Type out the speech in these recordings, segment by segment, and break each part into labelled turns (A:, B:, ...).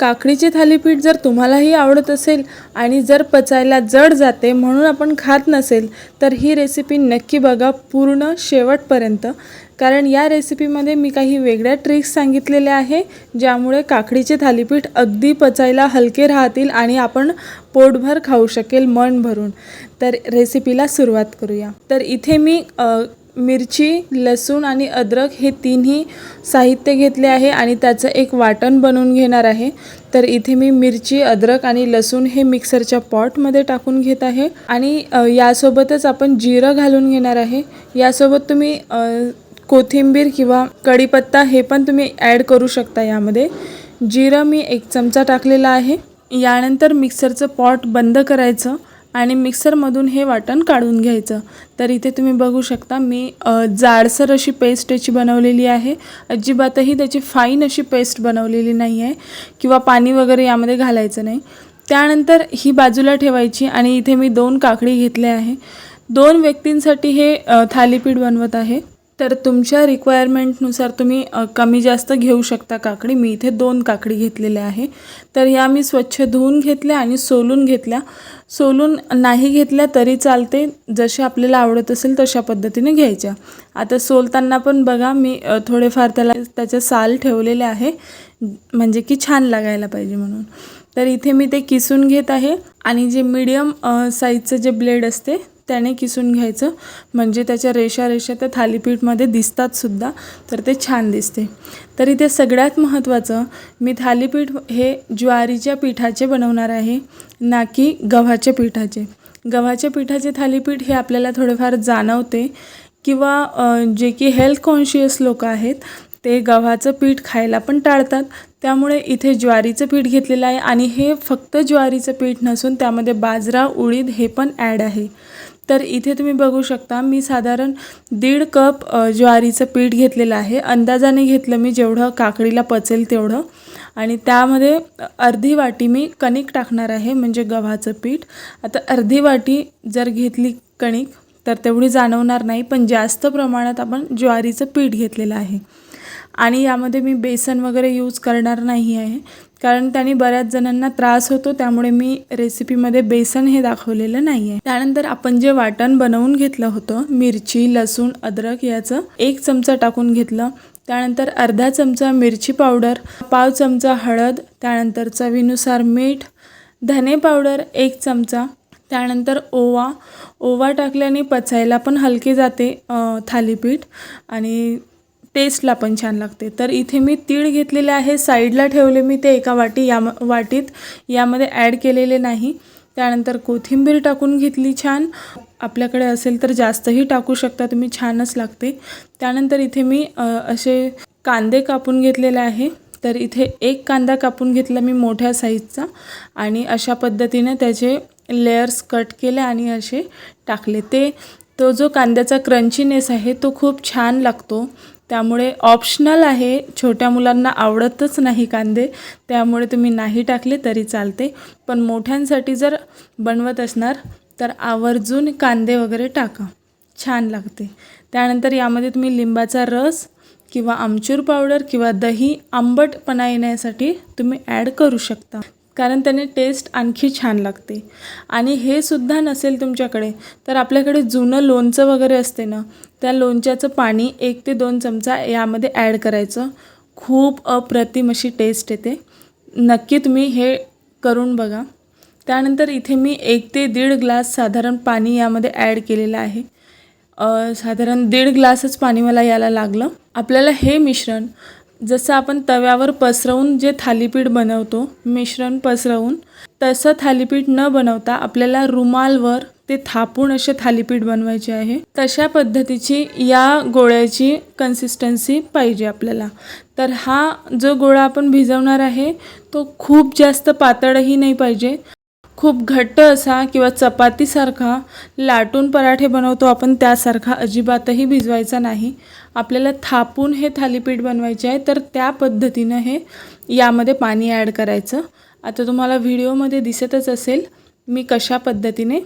A: काकडीचे थालीपीठ जर तुम्हालाही आवडत असेल आणि जर पचायला जड जाते म्हणून आपण खात नसेल तर ही रेसिपी नक्की बघा पूर्ण शेवटपर्यंत. कारण या रेसिपीमध्ये मी काही वेगळ्या ट्रिक्स सांगितलेल्या आहे ज्यामुळे काकडीचे थालीपीठ अगदी पचायला हलके राहतील आणि आपण पोटभर खाऊ शकेल मन भरून. तर रेसिपीला सुरुवात करूया. तर इथे मी मिरची लसूण आणि अद्रक हे तिन्ही साहित्य घेतले आहे आणि त्याचं एक वाटण बनवून घेणार आहे. तर इथे मी मिरची अद्रक आणि लसूण हे मिक्सरच्या पॉटमध्ये टाकून घेत आहे. आणि यासोबतच आपण जिरं घालून घेणार आहे. यासोबत तुम्ही कोथिंबीर किंवा कढीपत्ता हे पण तुम्ही ॲड करू शकता यामध्ये. जिरं मी एक चमचा टाकलेला आहे. यानंतर मिक्सरचं पॉट बंद करायचं. आणि मिक्सरमधून हे वाटण काढून घ्यायचं. तर इथे तुम्ही बघू शकता मी जाडसर अशी पेस्ट याची बनवलेली आहे. अजिबातही त्याची फाईन अशी पेस्ट बनवलेली नाही आहे किंवा पाणी वगैरे यामध्ये घालायचं नाही. त्यानंतर ही बाजूला ठेवायची आणि इथे मी दोन काकडी घेतले आहे. दोन व्यक्तींसाठी हे थालीपीठ बनवत आहे. तर तुमच्या रिक्वायरमेंटनुसार तुम्ही कमी जास्त घेऊ शकता काकडी. मी इथे दोन काकडी घेतलेल्या आहे. तर ह्या मी स्वच्छ धुवून घेतल्या आणि सोलून घेतल्या. सोलून नाही घेतल्या तरी चालते. जसे आपल्याला आवडत असेल तशा पद्धतीने घ्यायच्या. आता सोलताना पण बघा मी थोडेफार त्याला त्याचे साल ठेवलेले आहे. म्हणजे की छान लागायला पाहिजे म्हणून. तर इथे मी ते किसून घेत आहे. आणि जे मीडियम साईजचं जे ब्लेड असते त्याने किसून घ्यायचं. म्हणजे त्याच्या रेषा रेषा त्या थालीपीठमध्ये दिसतात सुद्धा तर ते छान दिसते. तर इथे सगळ्यात महत्त्वाचं मी थालीपीठ हे ज्वारीच्या पिठाचे बनवणार आहे ना की गव्हाच्या पिठाचे. गव्हाच्या पिठाचे थालीपीठ हे आपल्याला थोडेफार जाणवते किंवा जे की हेल्थ कॉन्शियस लोक आहेत ते गव्हाचं पीठ खायला पण टाळतात. त्यामुळे इथे ज्वारीचं पीठ घेतलेलं आहे आणि हे फक्त ज्वारीचं पीठ नसून त्यामध्ये बाजरा उडीद हे पण ॲड आहे. तर इथे तुम्ही बघू शकता मी साधारण दीड कप ज्वारीचं पीठ घेतलेलं आहे. अंदाजाने घेतलं मी जेवढं काकडीला पचेल तेवढं. आणि त्यामध्ये अर्धी वाटी मी कणिक टाकणार आहे म्हणजे गव्हाचं पीठ. आता अर्धी वाटी जर घेतली कणिक तर तेवढी जाणवणार नाही पण जास्त प्रमाणात आपण ज्वारीचं पीठ घेतलेलं आहे. आणि यामध्ये मी बेसन वगैरे यूज करणार नाही आहे. कारण त्याने बऱ्याच जणांना त्रास होतो त्यामुळे मी रेसिपीमध्ये बेसन हे दाखवलेलं नाही आहे त्यानंतर आपण जे वाटण बनवून घेतलं होतं मिरची लसूण अद्रक याचं एक चमचा टाकून घेतलं. त्यानंतर अर्धा चमचा मिरची पावडर पाव चमचा हळद त्यानंतर चवीनुसार मीठ धने पावडर एक चमचा त्यानंतर ओवा. ओवा टाकल्याने पचायला पण हलके जाते थालीपीठ. आणि टेस्टला पण छान लागते. तर इथे मी तीळ घेतलेले आहे साईडला ठेवले मी ते एका वाटी या वाटीत. यामध्ये ॲड केलेले नाही. त्यानंतर कोथिंबीर टाकून घेतली छान. आपल्याकडे असेल तर जास्तही टाकू शकता तुम्ही छानच लागते. त्यानंतर इथे मी असे कांदे कापून घेतलेले आहे. तर इथे एक कांदा कापून घेतला मी मोठ्या साईजचा आणि अशा पद्धतीने त्याचे लेयर्स कट केले आणि असे टाकले. ते तो जो कांद्याचा क्रंचीनेस आहे तो खूप छान लागतो. त्यामुळे ऑप्शनल आहे. छोट्या मुलांना आवडतच नाही कांदे. त्यामुळे तुम्ही नाही टाकले तरी चालते. पण मोठ्यांसाठी जर बनवत असणार तर आवर्जून कांदे वगैरे टाका. छान लागते. त्यानंतर यामध्ये तुम्ही लिंबाचा रस किंवा आमचूर पावडर किंवा दही आंबटपणा येण्यासाठी तुम्ही ॲड करू शकता. कारण त्याने टेस्ट आणखी छान लागते. आणि हे सुद्धा नसेल तुमच्याकडे तर आपल्याकडे जुनं लोणचं वगैरे असते ना त्या लोणच्याचं पाणी एक ते दोन चमचा यामध्ये ॲड करायचं. खूप अप्रतिम अशी टेस्ट येते. नक्की तुम्ही हे करून बघा. त्यानंतर इथे मी एक ते दीड ग्लास साधारण पाणी यामध्ये ॲड केलेलं आहे. साधारण दीड ग्लासच पाणी मला याला लागलं. आपल्याला हे मिश्रण जसं आपण तव्यावर पसरवून जे थालीपीठ बनवतो मिश्रण पसरवून तसं थालीपीठ न बनवता आपल्याला रुमालवर ते थापून असे थालीपीठ बनवायचे आहे. तशा पद्धतीची या गोळ्याची कन्सिस्टन्सी पाहिजे आपल्याला. तर हा जो गोळा आपण भिजवणार आहे तो खूप जास्त पातळही नाही पाहिजे. खूप घट्ट असा किंवा चपातीसारखा लाटून पराठे बनवतो आपण त्यासारखा अजिबातही भिजवायचा नाही. आपल्याला थापून हे थालीपीठ बनवायचे आहे तर त्या पद्धतीनं हे यामध्ये पाणी ॲड करायचं. आता तुम्हाला व्हिडिओमध्ये दिसतच असेल मी कशा पद्धतीने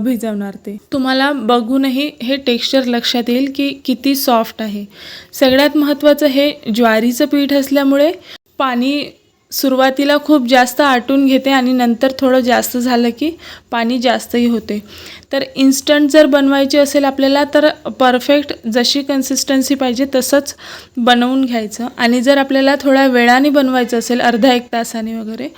A: भिजवणार ते. तुम्हाला बघूनही हे टेक्स्चर लक्षात येईल की किती सॉफ्ट आहे. सगळ्यात महत्त्वाचं हे ज्वारीचं पीठ असल्यामुळे पाणी सुरुवातीला खूप जास्त आटून घेते आणि नंतर थोडं जास्त झालं की पाणी जास्तही होते. तर इन्स्टंट जर बनवायची असेल आपल्याला तर परफेक्ट जशी कन्सिस्टन्सी पाहिजे तसंच बनवून घ्यायचं. आणि जर आपल्याला थोड्या वेळाने बनवायचं असेल अर्धा एक तासाने वगैरे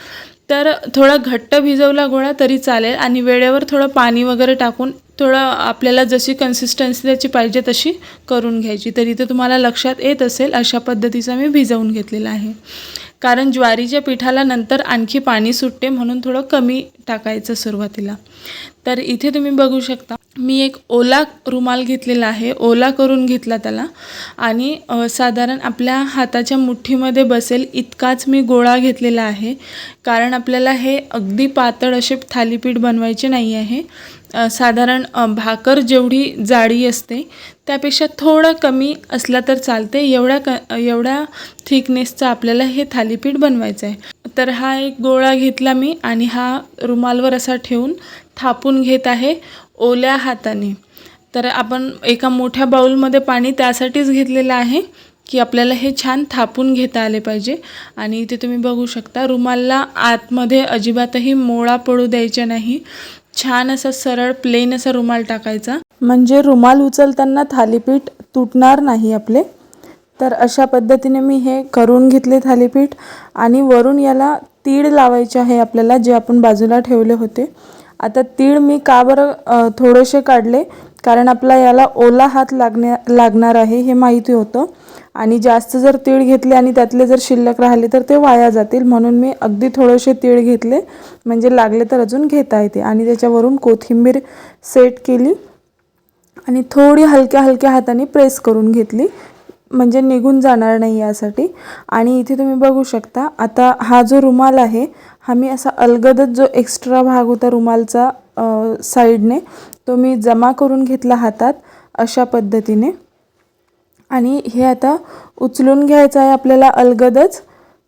A: तर थोडा घट्ट भिजवला गोळा तरी चालेल आणि वेळेवर थोडं पाणी वगैरे टाकून थोडं आपल्याला जशी कन्सिस्टन्सी त्याची पाहिजे तशी करून घ्यायची. तर इथे तुम्हाला लक्षात येत असेल अशा पद्धतीचा मी भिजवून घेतलेला आहे. कारण ज्वारीच्या पिठाला नंतर आणखी पाणी सुटते म्हणून थोडं कमी टाकायचं सुरुवातीला. तर इथे तुम्ही बघू शकता मी एक ओला रुमाल घेतलेला आहे. ओला करून घेतला त्याला. आणि साधारण आपल्या हाताच्या मुठ्ठीमध्ये बसेल इतकाच मी गोळा घेतलेला आहे. कारण आपल्याला हे अगदी पातळ असे थालीपीठ बनवायचे नाही आहे. साधारण भाकर जेवढी जाडी असते त्यापेक्षा थोडं कमी असला तर चालते. एवढ्या क एवढ्या थिकनेसचं आपल्याला हे थालीपीठ बनवायचं आहे. तर हा एक गोळा घेतला मी आणि हा रुमालवर असा ठेवून थापून घेत आहे. ओल्या हाताने. तर आपण एका मोठ्या बाऊलमध्ये पाणी त्यासाठीच घेतलेलं आहे की आपल्याला हे छान थापून घेता आले पाहिजे. आणि इथे तुम्ही बघू शकता रुमालला आतमध्ये अजिबातही मोळा पडू द्यायचे नाही. छान असा सरळ प्लेन असा रुमाल टाकायचा. म्हणजे रुमाल उचलताना थालीपीठ तुटणार नाही आपले. तर अशा पद्धतीने मी हे करून घेतले थालीपीठ. आणि वरून याला तीळ लावायचे आहे आपल्याला जे आपण बाजूला ठेवले होते. आता तीळ मी का बरं थोडेसे काढले? कारण आपला याला ओला हात लागण्या लागणार आहे हे माहिती होतं. आणि जास्त जर तीळ घेतले आणि त्यातले जर शिल्लक राहिले तर ते वाया जातील. म्हणून मी अगदी थोडेसे तीळ घेतले. म्हणजे लागले तर अजून घेता येते. आणि त्याच्यावरून कोथिंबीर सेट केली. आणि थोडी हलक्या हलक्या हाताने प्रेस करून घेतली. म्हणजे निघून जाणार नाही यासाठी. आणि इथे तुम्ही बघू शकता आता हा जो रुमाल आहे हा मी असा अलगदच जो एक्स्ट्रा भाग होता रुमालचा साईडने तो मी जमा करून घेतला हातात अशा पद्धतीने. आणि हे आता उचलून घ्यायचं आहे आपल्याला अलगदच.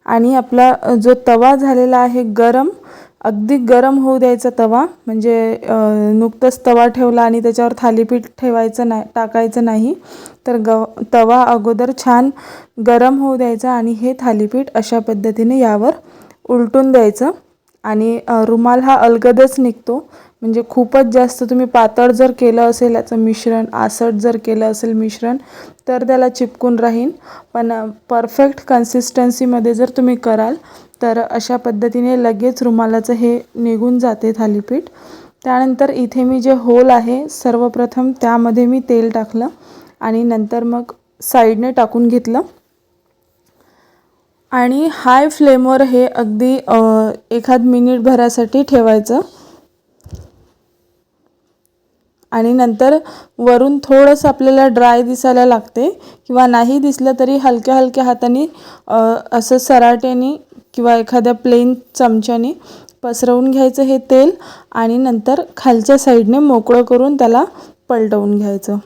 A: आणि आपला जो तवा झालेला आहे गरम अगदी गरम होऊ द्यायचा तवा म्हणजे नुकतंच तवा ठेवला आणि त्याच्यावर थालीपीठ ठेवायचं नाही टाकायचं नाही तर ग तवा अगोदर छान गरम होऊ द्यायचा आणि हे थालीपीठ अशा पद्धतीने यावर उलटून द्यायचं. आणि रुमाल हा अलगदच निघतो म्हणजे खूपच जास्त तुम्ही पातळ जर केलं असेल याचं मिश्रण आसट जर केलं असेल मिश्रण तर त्याला चिपकून राहीन. पण परफेक्ट कन्सिस्टन्सीमध्ये जर तुम्ही कराल तर अशा पद्धतीने लगेच रुमालाचं हे निघून जाते थालीपीठ. त्यानंतर इथे मी जे होल आहे सर्वप्रथम त्यामध्ये मी तेल टाकलं आणि नंतर मग साईडने टाकून घेतलं. आणि हाय फ्लेमवर हे अगदी एखाद मिनिटभरासाठी ठेवायचं. आणि नंतर वरून थोडंसं आपल्याला ड्राय दिसायला लागते किंवा नाही दिसलं तरी हलक्या हलक्या हाताने असं सराट्याने किंवा एखाद्या प्लेन चमच्याने पसरवून घ्यायचं हे तेल आणि नंतर खालच्या साईडने मोकळं करून त्याला पलटवून घ्यायचं.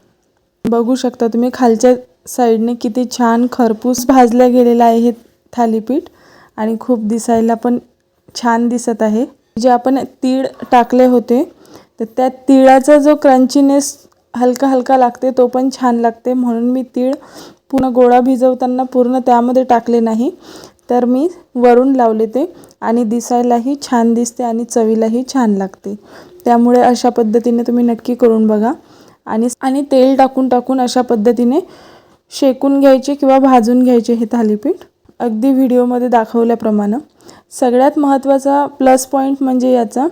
A: बघू शकता तुम्ही खालच्या साईडने किती छान खरपूस भाजलं गेलेलं आहे हे थालीपीठ आणि खूप दिसायला पण छान दिसत आहे. जे आपण तीळ टाकले होते तर त्या तिळाचा जो क्रंचीनेस हलका हलका लागते तो पण छान लागते. म्हणून मी तीळ पूर्ण गोळा भिजवताना पूर्ण त्यामध्ये टाकले नाही. तर मी वरून लावले ते आणि दिसायलाही छान दिसते आणि चवीलाही छान लागते. त्यामुळे अशा पद्धतीने तुम्ही नक्की करून बघा. आणि आणि तेल टाकून टाकून अशा पद्धतीने शेकून घ्यायचे किंवा भाजून घ्यायचे हे थालीपीठ. अगदी व्हिडिओमध्ये दाखवल्याप्रमाणे. सगळ्यात महत्त्वाचा प्लस पॉईंट म्हणजे याचा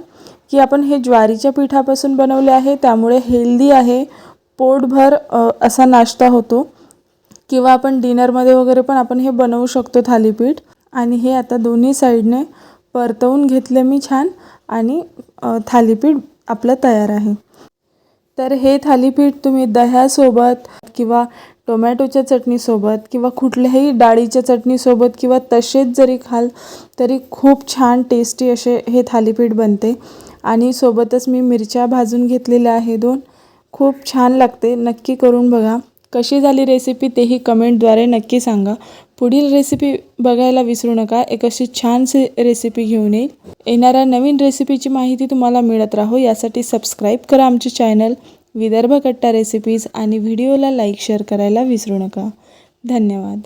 A: की आपण हे ज्वारीच्या पिठापासून बनवले आहे त्यामुळे हेल्दी आहे. पोटभर असा नाश्ता होतो. किंवा आपण डिनरमध्ये वगैरे पण आपण हे बनवू शकतो थालीपीठ. आणि हे आता दोन्ही साईडने परतवून घेतले मी छान आणि थालीपीठ आपलं तयार आहे. तर हे थालीपीठ तुम्ही दह्यासोबत किंवा टोमॅटोच्या चटणीसोबत किंवा कुठल्याही डाळीच्या चटणीसोबत किंवा तसेच जरी खाल तरी खूप छान टेस्टी असे हे थालीपीठ बनते. आणि सोबतच मी मिरच्या भाजून घेतलेल्या आहे दोन. खूप छान लागते. नक्की करून बघा. कशी झाली रेसिपी तेही कमेंटद्वारे नक्की सांगा. पुढील रेसिपी बघायला विसरू नका. एक अशी छानशी रेसिपी घेऊन येईल. येणाऱ्या नवीन रेसिपीची माहिती तुम्हाला मिळत राहो. यासाठी सबस्क्राईब करा आमचे चॅनल विदर्भ कट्टा रेसिपीज आणि व्हिडिओला लाईक शेअर करायला विसरू नका. धन्यवाद.